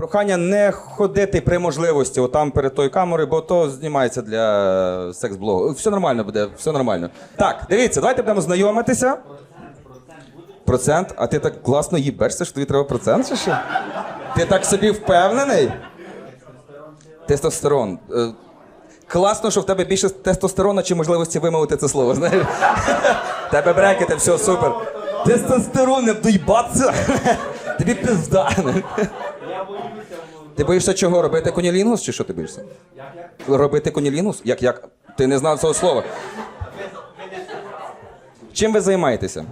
Прохання не ходити при можливості отам перед тою камерою, бо то знімається для е, секс-блогу. Все нормально буде, все нормально. Так, дивіться, давайте будемо знайомитися. Процент? А ти так класно їбешся, що тобі треба процент чи що? Ти так собі впевнений? Тестостерон. Е, Класно, що в тебе більше тестостерона чи можливості вимовити це слово. Знаєш? Тебе брекети, все супер. Тестостерон, не доїбатися. Тобі пизда. Ти боїшся чого? Робити конілінгус чи що ти боїшся? Робити конілінгус? Як як? Ти не знав цього слова. Чим ви займаєтеся?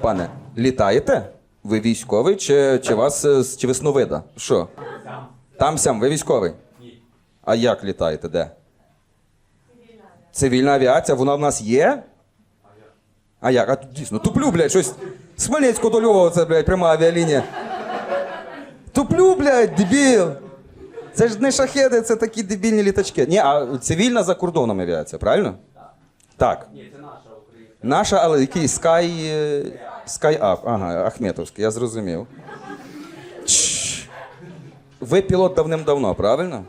Пане, літаєте? Ви військовий чи, чи вас е, чи ви сновида? Що? Там сям, ви військовий? Ні. А як літаєте? Де? Цивільна авіація, вона в нас є? А як? А дійсно, туплю, блядь, щось. З Хмельницького до Львова, це, блядь, пряма авіалінія. Туплю, блядь, дебіл. Це ж не шахеди, це такі дебільні літачки. Ні, а цивільна за кордоном авіація, правильно? Так. Ні, це наша Україна. Наша, але який Sky. е, Sky Up. Ага, Ахметовський, я зрозумів. Ви пілот давним-давно, правильно?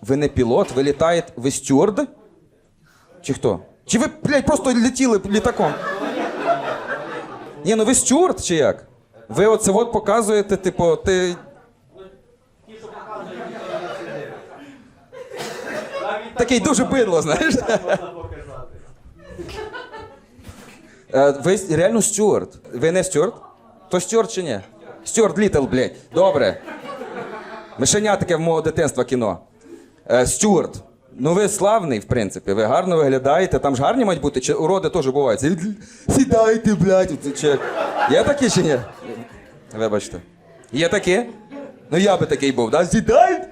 Ви не пілот, ви літаєте. Ви стюард? Чи хто? Чи ви, блядь, просто летіли літаком? Ні, ну ви стюард чи як? Ви оце от показуєте, типу, ти. Такий дуже бидло, знаєш? Е, Ви реально стюард. Ви не стюард? То стюард чи ні? Стюард Літл, блядь. Добре. Мишеня таке в мого дитинства кіно. Е, Стюарт. Ну ви славний, в принципі, ви гарно виглядаєте. Там ж гарні мають бути, чи уроди теж бувають. Сі- Сідайте, блядь. Чи... Є такі чи ні? Вибачте. Є такі? Ну я би такий був, да? Сідай!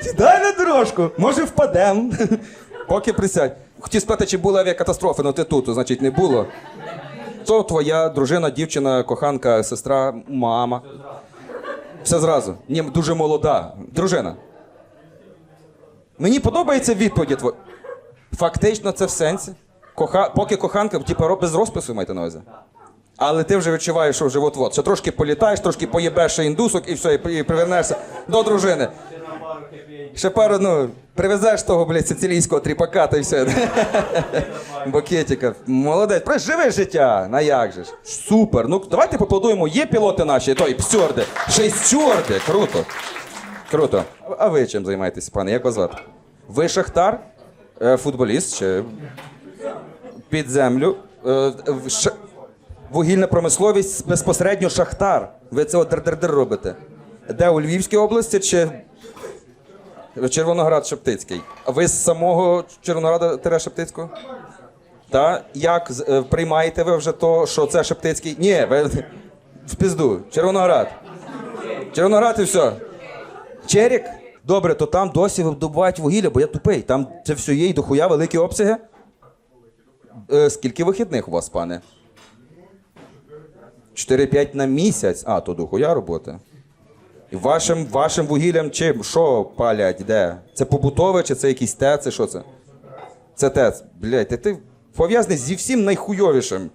Сідай на дорожку, може впадем. Поки присядь. Хотів спитати, чи була авіакатастрофа, ну ти тут, значить, не було. То твоя дружина, дівчина, коханка, сестра, мама. Все зразу. Ні, дуже молода. Дружина. Мені подобається відповіді твої. Фактично, це в сенсі. Коха... Поки коханка, типу, без розпису маєте на увазі. Але ти вже відчуваєш, що вже от-от. Ще трошки політаєш, трошки поїбеш індусок і все, і при- привернешся до дружини. Ще пару, ну, привезеш того, блядь, сицилійського тріпака та й все. Букетика. Молодець. Про живи життя. На як же ж. Супер. Ну давайте поплодуємо. Є пілоти наші, той. Ще й. Круто. Круто. А ви чим займаєтесь, пане? Як вас звати? Ви шахтар? Е, Футболіст чи під землю? Е, ш- Вугільна промисловість безпосередньо шахтар. Ви це др-др-др робите. Де у Львівській області чи Червоноград Шептицький? А ви з самого Червонограда Шептицького? Та як е, приймаєте ви вже то, що це Шептицький? Ні, ви в пізду. Червоноград. Червоноград і все. Черік? Добре, то там досі добувають вугілля, бо я тупий. Там це все є і дохуя великі обсяги. Е, скільки вихідних у вас, пане? 4-5 на місяць. А, то дохуя роботи. І вашим, вашим вугіллям чим? Що палять? Де? Це побутове чи це якісь ТЕЦи? Що це? Це ТЕЦ. Блять, ти, ти пов'язаний зі всім найхуйовішим.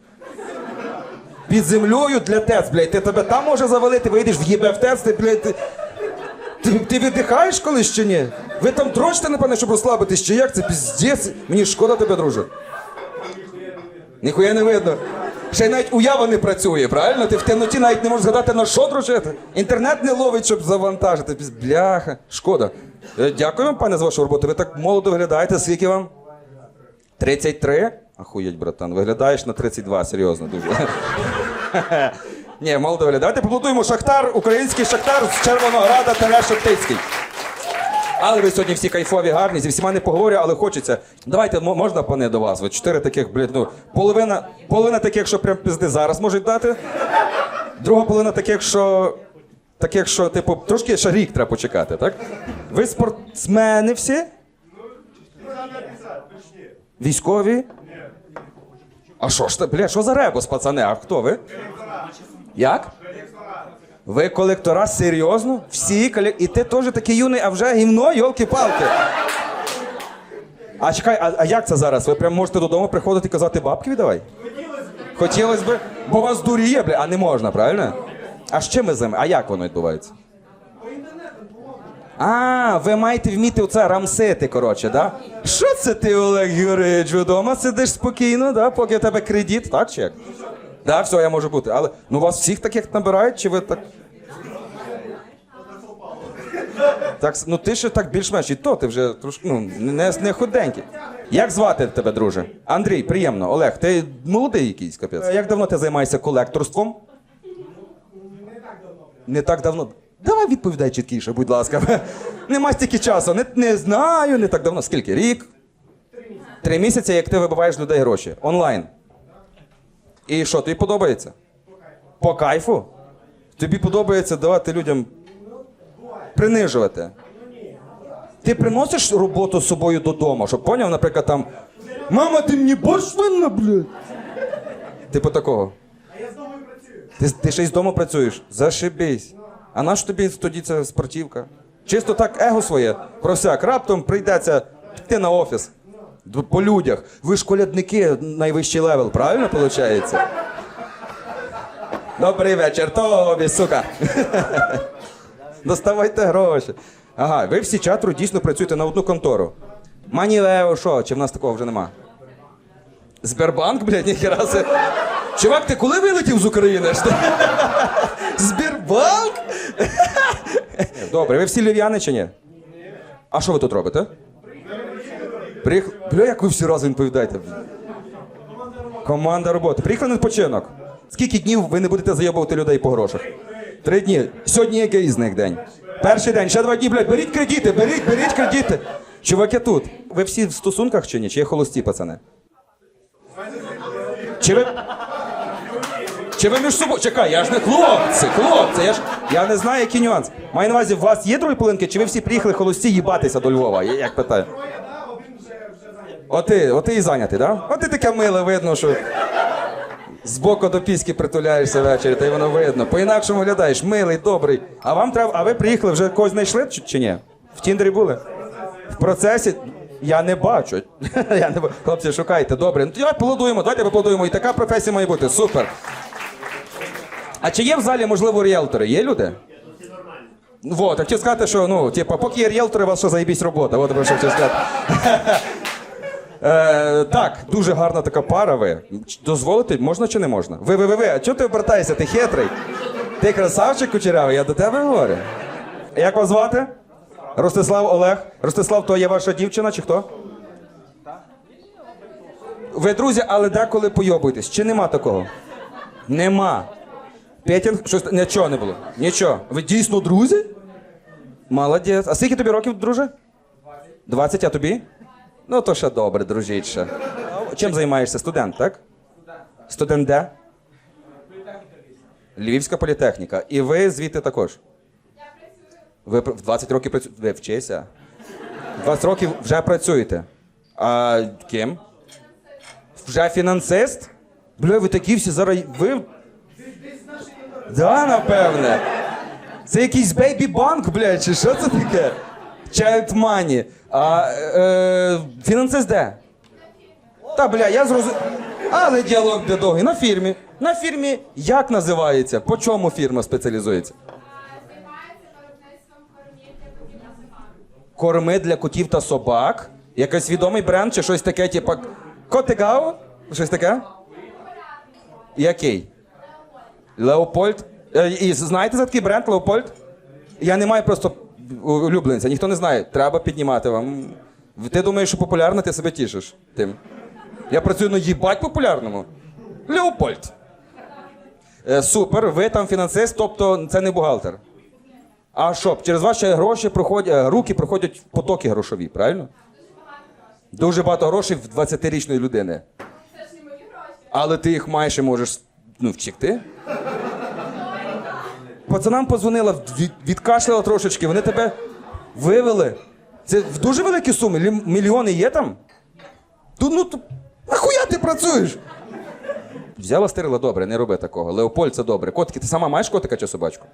Під землею для ТЕЦ, блядь, ти тебе там може завалити, вийдеш в'їбе в ТЕЦ, ти, блядь, ти, ти, ти віддихаєш колись чи ні? Ви там дрочите, напевне, щоб розслабитись, чи як? Це піздець. Мені шкода тебе, друже. Ніхуя не видно. Ще й навіть уява не працює, правильно? Ти в темноті навіть не можеш згадати на що дружити. Інтернет не ловить, щоб завантажити. Бляха, шкода. Е, Дякую вам, пане, за вашу роботу. Ви так молодо виглядаєте. Скільки вам? 33? Ахуєть, братан, виглядаєш на 32, серйозно дуже. Ні, молодо виглядаєте. Поплодуємо Шахтар, український Шахтар з Червонограда Тере Шептицький. Але ви сьогодні всі кайфові, гарні, зі всіма не поговорю, але хочеться. Давайте, можна, пане, до вас? Ви чотири таких, блядь, ну, половина, половина таких, що прям пізди зараз можуть дати. Друга половина таких, що. Таких, що, типу, трошки ще рік треба почекати, так? Ви спортсмени всі? Військові? А що ж бля, що за ребус, пацани? А хто ви? Як? Ви колектора серйозно? Всі колек... І ти теж такий юний, а вже гімно, йолки-палки. А чекай, а, а як це зараз? Ви прям можете додому приходити і казати бабки віддавай? Хотілося б. Бо вас дуріє, бля, а не можна, правильно? А з чим ви займ? А як воно відбувається? А, ви маєте вміти оце рамсити, коротше, да? Що це ти, Олег Юрійович, вдома сидиш спокійно, да? поки у тебе кредит, так чи як? Да, все, я можу бути. Але ну вас всіх таких набирають, чи ви так. Так, ну ти ще так більш-менш, і то ти вже трошки ну, не, не худенький. Як звати тебе, друже? Андрій, приємно. Олег, ти молодий якийсь капець. Як давно ти займаєшся колекторством? Не так давно. Давай відповідай чіткіше, будь ласка. Нема стільки часу. Не, не знаю, не так давно. Скільки? Рік? Три місяці, як ти вибиваєш людей гроші. Онлайн. І що, тобі подобається? По кайфу? Тобі подобається давати людям принижувати. Ти приносиш роботу з собою додому, щоб поняв, наприклад, там. Мама, ти мені борщ винна, блядь. Типу такого. А я здому Ти, ти ще й з дому працюєш? Зашибись. А наш тобі тоді ця спортівка? Чисто так его своє. Про всяк. Раптом прийдеться піти на офіс. По людях. Ви ж колядники найвищий левел, правильно виходить? Добрий вечір, тобі, сука. Доставайте гроші. Ага, ви всі чатру дійсно працюєте на одну контору. Манілео, що? Чи в нас такого вже нема? Сбербанк, блядь, ніхера се. Чувак, ти коли вилетів з України? Сбербанк? Добре, ви всі львів'яни чи ні? А що ви тут робите? Приїх... Бля, як ви всі разом відповідаєте? Команда роботи. Приїхали на відпочинок. Скільки днів ви не будете зайобувати людей по грошах? Три дні. Сьогодні який з них день? Перший день, ще два дні, блядь, беріть кредити, беріть, беріть кредити. Чуваки тут. Ви всі в стосунках чи ні? Чи є холості, пацани? Чи ви. Чи ви між собою. Чекай, я ж не хлопці, хлопці, я ж. Я не знаю, який нюанс. Маю на увазі, у вас є другі полинки, чи ви всі приїхали холості їбатися до Львова? Я як питаю. Оти, оти і зайнятий? Да? От ти таке миле, видно, що. Збоку до піськи притуляєшся ввечері, та й воно видно. По-інакшому виглядаєш, милий, добрий. А вам треба. А ви приїхали, вже когось знайшли чи, чи ні? В Тіндері були? В процесі. Я не бачу. Я не бачу. Хлопці, шукайте, добре. Ну давай поплодуємо, давайте поплодуємо. І така професія має бути. Супер. А чи є в залі, можливо, ріелтори? Є люди? Вот, хотів сказати, що ну, типа, поки є ріелтори, у вас що заєбісь робота. От я що хотів сказати. Е, так, дуже гарна така пара ви. Дозволити, можна чи не можна? Ви, ви, ви, ви, а чого ти обертаєшся? Ти хитрий? Ти красавчик кучерявий, я до тебе говорю. Як вас звати? Ростислав Олег. Ростислав, то є ваша дівчина чи хто? Ви друзі, але деколи пойобуєтесь. Чи нема такого? Нема. Петін, щось нічого не було. Нічого. Ви дійсно друзі? Молодець. А скільки тобі років, друже? 20, а тобі? Ну, то ще добре, дружіче. Чим займаєшся? Студент, так? Студент де? Львівська політехніка. І ви звідти також? Ви пр- в 20 років працюєте? Ви вчися. 20 років вже працюєте. А ким? Вже фінансист? Бля, ви такі всі зараз. Ви. Да, напевне. Це якийсь бейбі-банк, блядь, чи що це таке? Child money. А е, фінансист де? Та, бля, я зрозумів. Але діалог де довгий. На фірмі. На фірмі як називається? По чому фірма спеціалізується? Корми для котів та собак. Якийсь відомий бренд чи щось таке, типу Котигау? Щось таке? Який? Леопольд. Е, І знаєте за такий бренд Леопольд? Я не маю просто улюбленця, ніхто не знає. Треба піднімати вам. Ти думаєш, що популярно, ти себе тішиш тим. Я працюю на їбать популярному. Леопольд. Е, супер, ви там фінансист, тобто це не бухгалтер. А що, через ваші гроші проходять, е, руки проходять потоки грошові, правильно? Дуже багато грошей в 20-річної людини. Але ти їх і можеш ну, втікти. Пацанам позвонила, від, відкашляла трошечки, вони тебе вивели. Це в дуже великі суми. Мільйони є там? Ту, ну, ту, нахуя ти працюєш? Взяла стерила добре, не роби такого. Леопольд це добре. Котики, ти сама маєш котика чи собачку?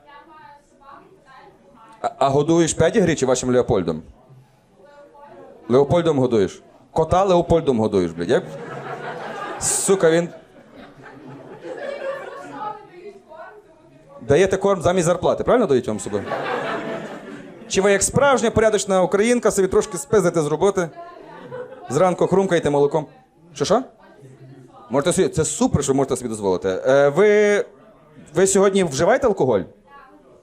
А, а годуєш педігрі чи вашим Леопольдом? Леопольдом годуєш. Кота Леопольдом годуєш, блядь. Як? Сука, він. Даєте корм замість зарплати, правильно дають вам собі? Чи ви як справжня порядочна українка собі трошки спизите з роботи? Зранку хрумкаєте молоком. Що що? Можете собі, це супер, що можете собі дозволити. Е, ви, ви сьогодні вживаєте алкоголь?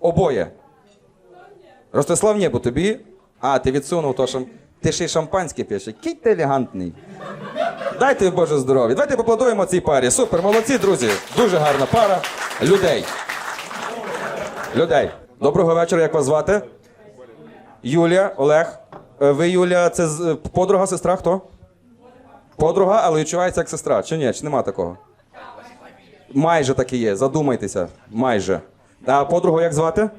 Обоє. Ростислав, ні, бо тобі. А, ти відсунув то, що ти ще й шампанське п'єш. Який ти елегантний. Дайте Боже здоров'я. Давайте поплодуємо цій парі. Супер, молодці, друзі. Дуже гарна пара. Людей. Людей. Доброго вечора, як вас звати? Юлія, Олег. Е, Ви, Юлія, це з- е, подруга, сестра, хто? Подруга, але відчувається як сестра. Чи ні? Чи нема такого? Майже так і є. Задумайтеся. Майже. А подругу як звати?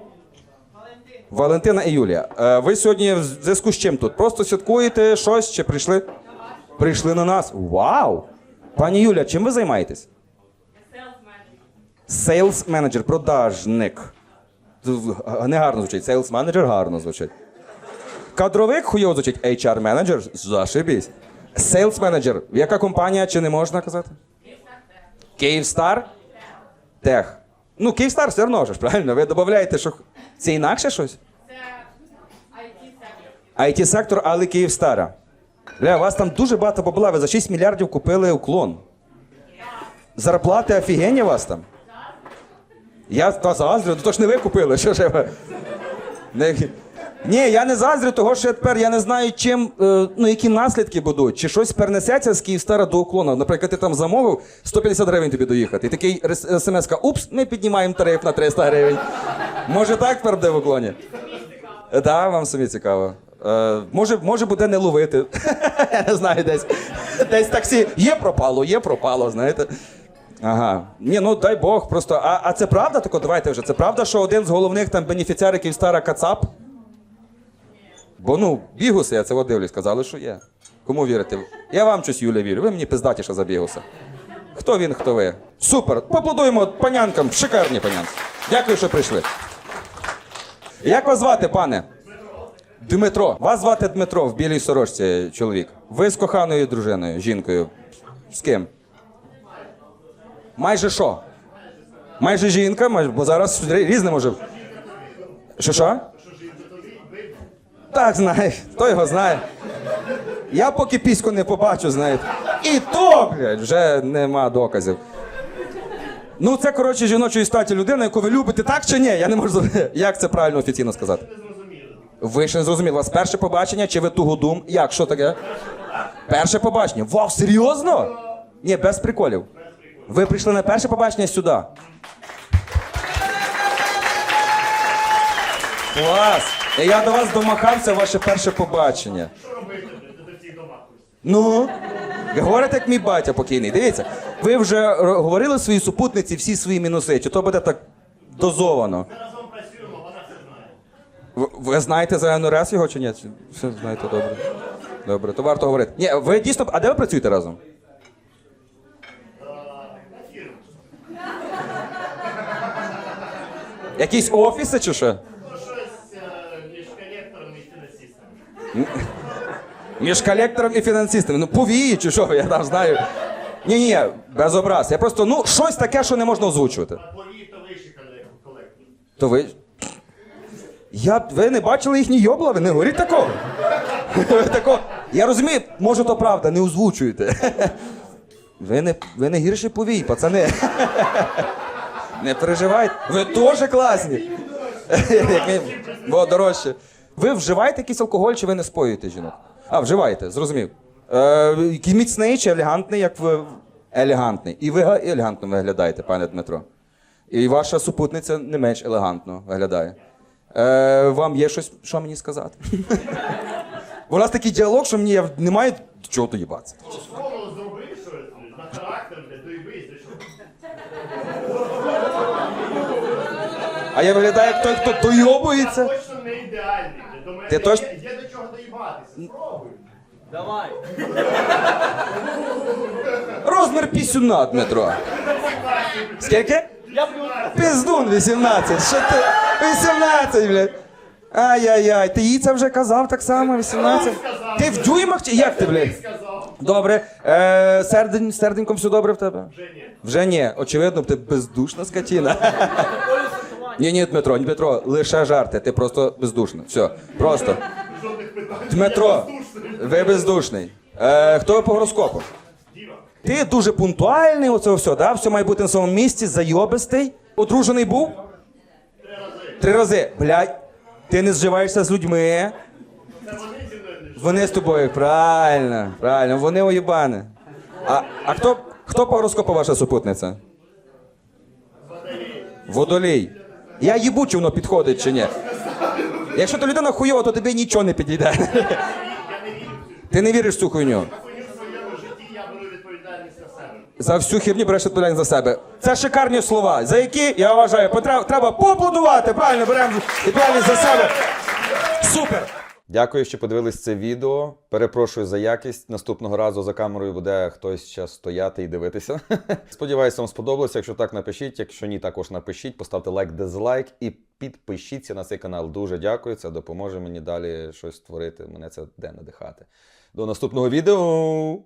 Валентина і Юлія. Е, Ви сьогодні в зв'язку з чим тут? Просто святкуєте щось чи прийшли? Прийшли на нас. Вау! Пані Юля, чим ви займаєтесь? Сейлс менеджер, продажник. Не гарно звучить. Сейлс менеджер гарно звучить. Кадровик хуйово звучить. HR менеджер. Зашибісь. Сейлс менеджер. Яка компанія, чи не можна казати? Київстар? Тех. Ну, Київстар все одно ж, правильно? Ви додаєте, що це інакше щось? Це IT-сектор. IT-сектор, але Київстара. Бля, у вас там дуже багато бабла, ви за 6 мільярдів купили уклон. Зарплати офігенні у вас там. Я та заздрю, то ж не ви купили, що ж. Не... Ні, я не заздрю, того що я тепер я не знаю, чим, е, ну, які наслідки будуть. Чи щось перенесеться з Київстара до уклону. Наприклад, ти там замовив 150 гривень тобі доїхати. І такий смс упс, ми піднімаємо тариф на 300 гривень. Може так тепер буде в уклоні? Так, да, вам самі цікаво. Е, може, може буде не ловити. Я не знаю, десь. Десь таксі. Є пропало, є пропало, знаєте. Ага. Ні, ну дай Бог, просто. А, а це правда тако? Давайте вже. Це правда, що один з головних там бенефіціарів Київстара Кацап? Бо ну, бігуси, я це дивлюсь, сказали, що є. Кому вірите? Я вам щось, Юля, вірю. Ви мені пиздатіше за бігуса. Хто він, хто ви? Супер. Поплодуємо панянкам. Шикарні панянки. Дякую, що прийшли. Як вас звати, пане? Дмитро. Вас звати Дмитро в білій сорочці, чоловік. Ви з коханою дружиною, жінкою. З ким? Майже що? Майже жінка, майже, бо зараз різне може. Що що? Так, знає, хто його знає. Я поки піську не побачу, знаєте. І то, блядь, вже нема доказів. Ну, це, коротше, жіночої статі людина, яку ви любите, так чи ні? Я не можу. Як це правильно офіційно сказати? Ви ще не зрозуміли. У вас перше побачення чи ви тугодум? Як? Що таке? Перше побачення. Вау, серйозно? Ні, без приколів. Ви прийшли на перше побачення сюди. Клас! І Я до вас домахався ваше перше побачення. Ну, говорите, як мій батя покійний. Дивіться, ви вже говорили своїй супутниці всі свої мінуси, чи то буде так дозовано? Ви, ви знаєте за НРС його чи ні? Все знаєте добре. Добре, то варто говорити. Ні, ви дійсно. А де ви працюєте разом? Якісь офіси чи що? Між колектором і фінансистом. Між колектором і фінансистами. Ну, повії чи що, я там знаю. Ні, ні, без образ. Я просто, ну, щось таке, що не можна озвучувати. Повій то вищий колектор. То ви. Я, ви не бачили їхні йобла, ви не говоріть такого. Такого. Я розумію, може, то правда, не озвучуєте. Ви не, ви не гірші повій, пацани. Не переживайте. Ви теж класні. Бо дорожче. Ви вживаєте якийсь алкоголь, чи ви не споюєте жінок? А, вживаєте, зрозумів. Е, міцний чи елегантний, як ви. Елегантний. І ви елегантно виглядаєте, пане Дмитро. І ваша супутниця не менш елегантно виглядає. Е, вам є щось, що мені сказати? Бо у нас такий діалог, що мені немає чого доїбатися. Школу зроби щось, на характер, блядь, доїбись, ти що? А я виглядаю як той, хто дойобується. Точно не ідеальний. До мене Ти є, точно- є до чого доїбатися. Спробуй. Розмір пісюна, Дмитро. Скільки? Піздун 18. Що ти? 18, блядь. Ай-яй-яй, ти їй це вже казав так само, 18. Ти в дюймах чи як ти, блядь? Сказав. Добре. Е, сердень, серденьком все добре в тебе? Вже ні. Вже ні. Очевидно, ти бездушна скотіна. Ні, ні, Дмитро, ні, Дмитро, лише жарти, ти просто бездушний. Все, просто. Дмитро, ви бездушний. Е, хто ви по гороскопу? Ти дуже пунктуальний, оце все, да? все має бути на своєму місці, зайобистий. Одружений був? Три рази. Три рази. Блядь, ти не зживаєшся з людьми. Вони з тобою, правильно, правильно, вони уєбани. А, а хто, хто по гороскопу ваша супутниця? Водолій. Я їбу, чи воно підходить чи ні. Якщо ти людина хуйова, то тобі нічого не підійде. Ти не віриш в цю хуйню. За всю херню береш відповідальність за себе. Це шикарні слова, за які, я вважаю, потра- треба поаплодувати. Правильно, беремо відповідальність за себе. Супер! Дякую, що подивились це відео. Перепрошую за якість. Наступного разу за камерою буде хтось ще стояти і дивитися. Сподіваюся, вам сподобалося. Якщо так, напишіть. Якщо ні, також напишіть, поставте лайк, дизлайк і підпишіться на цей канал. Дуже дякую. Це допоможе мені далі щось створити. Мене це де надихати. До наступного відео.